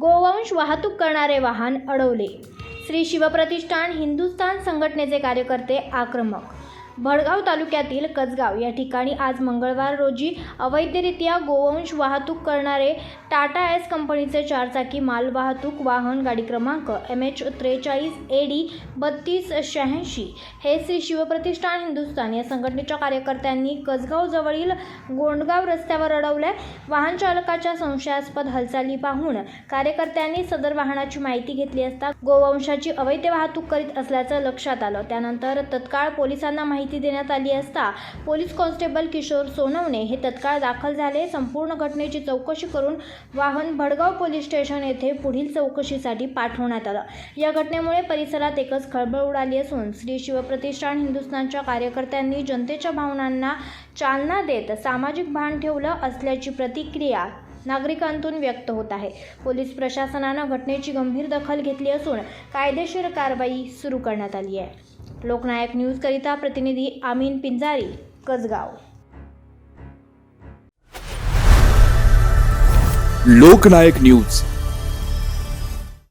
गोवंश वाहतूक करणारे वाहन अडवले. श्री शिवप्रतिष्ठान हिंदुस्थान संघटनेचे कार्यकर्ते आक्रमक भडगाव तालुक्यातील कचगाव या ठिकाणी आज मंगळवार रोजी अवैधरित्या गोवंश वाहतूक करणारे टाटा एस कंपनीचे चारचाकी माल वाहतूक वाहन गाडी क्रमांक एम एच त्रेचाळीस ए डी बत्तीस शहाऐंशी. हे श्री शिवप्रतिष्ठान हिंदुस्थान या संघटनेच्या कार्यकर्त्यांनी कचगावजवळील गोंडगाव रस्त्यावर अडवले वाहन चालकाच्या संशयास्पद हालचाली पाहून कार्यकर्त्यांनी सदर वाहनाची माहिती घेतली असता गोवंशाची अवैध वाहतूक करीत असल्याचं लक्षात आलं. त्यानंतर तत्काळ पोलिसांना माहिती देण्यात आली असता पोलीस कॉन्स्टेबल किशोर सोनवणे हे तत्काळ दाखल झाले. संपूर्ण घटनेची चौकशी करून वाहन भडगाव पोलीस स्टेशन येथे पुढील चौकशीसाठी पाठवण्यात आलं. या घटनेमुळे परिसरात एकच खळबळ उडाली असून श्री शिवप्रतिष्ठान हिंदुस्थानच्या कार्यकर्त्यांनी जनतेच्या भावनांना चालना देत सामाजिक भान ठेवलं असल्याची प्रतिक्रिया नागरिकांतून व्यक्त होत आहे. पोलीस प्रशासनानं घटनेची गंभीर दखल घेतली असून कायदेशीर कारवाई सुरू करण्यात आली आहे. लोकनायक न्यूजकरिता प्रतिनिधी आमीन पिंजारी कसगाव. लोकनायक न्यूज.